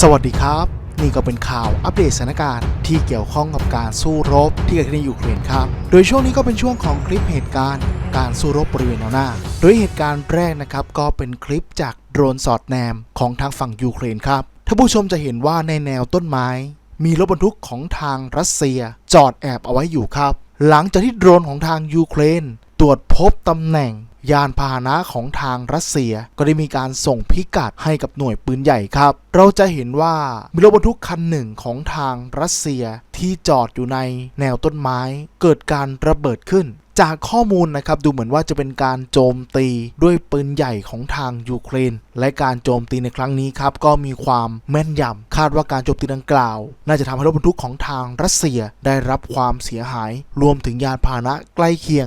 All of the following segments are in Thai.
สวัสดีครับ นี่ก็เป็นข่าวอัปเดตสถานการณ์ที่เกี่ยวข้องกับการสู้รบที่เกิดขึ้นในยูเครนครับ โดยช่วงนี้ก็เป็นช่วงของคลิปเหตุการณ์ การสู้รบบริเวณแนวหน้า โดยเหตุการณ์แรกนะครับก็เป็นคลิปจากโดรนสอดแนมของทางฝั่งยูเครนครับท่านผู้ชมจะเห็นว่าในแนวต้นไม้ มีรถบรรทุกของทางรัสเซีย จอดแอบเอาไว้อยู่ครับ หลังจากที่โดรนของทางยูเครน ตรวจพบตำแหน่ง ยานพาหนะของทางรัสเซีย ก็ได้มีการส่งพิกัดให้กับหน่วยปืนใหญ่ครับ เราจะเห็นว่ามีรถบรรทุกคันหนึ่งของทางรัสเซียที่จอดอยู่ในแนวต้นไม้ เกิดการระเบิดขึ้นจากข้อมูลนะครับดูเหมือนว่าจะเป็นการโจมตีด้วยปืนใหญ่ของทางยูเครน และการโจมตีในครั้งนี้ครับก็มีความแม่นยำคาดว่าการโจมตีดังกล่าว น่าจะทำให้รถบรรทุกของทางรัสเซียได้รับความเสียหาย รวมถึงยานพาหนะใกล้เคียง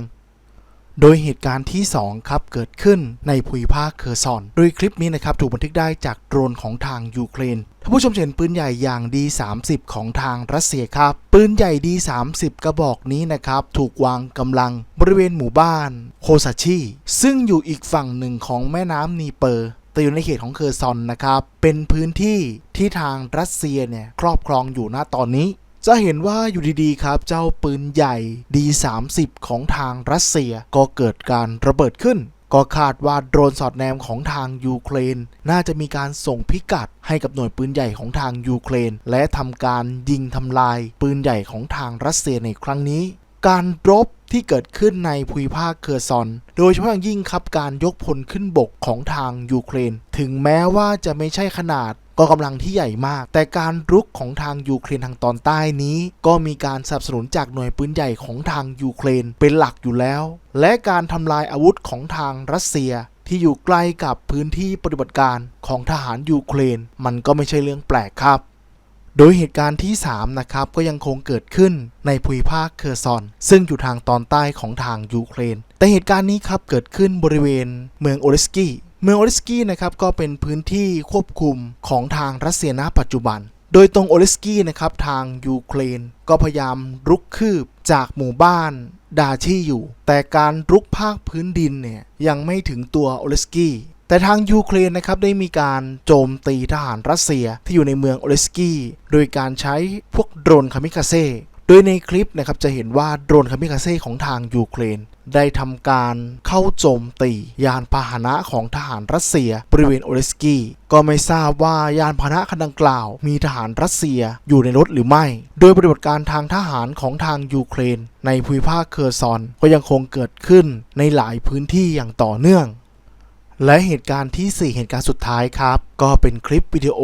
โดยเหตุการณ์ที่ 2 ครับ เกิดขึ้นในภูมิภาคเคอร์ซอน โดยคลิปนี้นะครับ ถูกบันทึกได้จากโดรนของทางยูเครนท่านผู้ชมเห็นปืนใหญ่อย่าง D30 ของทางรัสเซียครับ ปืนใหญ่ D30 กระบอกนี้นะครับ ถูกวางกำลังบริเวณหมู่บ้านโคซาชิซึ่งอยู่อีกฝั่งหนึ่งของแม่น้ำนีเปอร์แต่อยู่ในเขตของเคอร์ซอนนะครับ เป็นพื้นที่ที่ทางรัสเซียเนี่ยครอบครองอยู่ณตอนนี้ จะเห็นว่าอยู่ดีๆครับเจ้าปืนใหญ่ D30 ของทางรัสเซียก็เกิดการระเบิดขึ้น ก็คาดว่าโดรนสอดแนมของทางยูเครน น่าจะมีการส่งพิกัดให้กับหน่วยปืนใหญ่ของทางยูเครน และทำการยิงทำลายปืนใหญ่ของทางรัสเซียในครั้งนี้ การรบที่เกิดขึ้นในภูมิภาคเคอร์ซอน โดยเฉพาะอย่างยิ่งครับการยกพลขึ้นบกของทางยูเครน ถึงแม้ว่าจะไม่ใช่ขนาดก็กำลังที่ใหญ่มาก แต่การรุกของทางยูเครนทางตอนใต้นี้ ก็มีการสนับสนุนจากหน่วยปืนใหญ่ของทางยูเครนเป็นหลักอยู่แล้ว และการทำลายอาวุธของทางรัสเซียที่อยู่ใกล้กับพื้นที่ปฏิบัติการของทหารยูเครน มันก็ไม่ใช่เรื่องแปลกครับ โดยเหตุการณ์ที่ 3 นะครับ ก็ยังคงเกิดขึ้นในภูมิภาคเคอร์ซอน ซึ่งอยู่ทางตอนใต้ของทางยูเครน แต่เหตุการณ์นี้ครับเกิดขึ้นบริเวณเมืองโอเลสกี้เมืองโอเลสกี้นะครับก็เป็นพื้นที่ควบคุมของทางรัสเซียณปัจจุบัน โดยตรงโอเลสกี้นะครับทางยูเครน ก็พยายามรุกคืบจากหมู่บ้านดาชีอยู่ แต่การรุกภาคพื้นดินเนี่ยยังไม่ถึงตัวโอเลสกี้ แต่ทางยูเครนนะครับได้มีการโจมตีทหารรัสเซียที่อยู่ในเมืองโอเลสกี้โดยการใช้พวกโดรนคามิคาเซ่โดยในคลิปนะครับจะเห็นว่าโดรนคามิคาเซ่ของทางยูเครน ได้ทำการเข้าโจมตียานพาหนะของทหารรัสเซียบริเวณโอเลสกี้ก็ไม่ทราบว่ายานพาหนะคันดังกล่าว มีทหารรัสเซียอยู่ในรถหรือไม่ โดยปฏิบัติการทางทหารของทางยูเครน ในภูมิภาคเคอร์ซอนก็ยังคงเกิดขึ้นในหลายพื้นที่อย่างต่อเนื่อง และเหตุการณ์ที่ 4 เหตุการณ์สุดท้ายครับ ก็เป็นคลิปวิดีโอ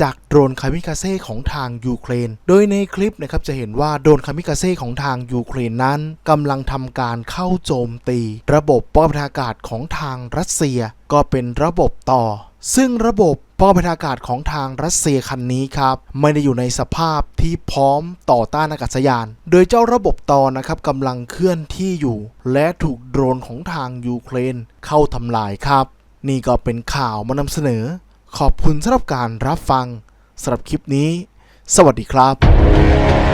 จากโดรนคามิคาเซ่ของทางยูเครน โดยในคลิปนะครับจะเห็นว่าโดรนคามิคาเซ่ของทางยูเครนนั้นกำลังทำการเข้าโจมตี ระบบป้องกันอากาศของทางรัสเซีย ก็เป็นระบบต่อ ซึ่งระบบป้องกันอากาศของทางรัสเซียคันนี้ครับไม่ได้อยู่ในสภาพที่พร้อมต่อต้านอากาศยาน โดยเจ้าระบบต่อนะครับกำลังเคลื่อนที่อยู่ และถูกโดรนของทางยูเครนเข้าทำลายครับ นี่ก็เป็นข่าวมานำเสนอ ขอบคุณสำหรับการรับฟังสำหรับคลิปนี้ สวัสดีครับ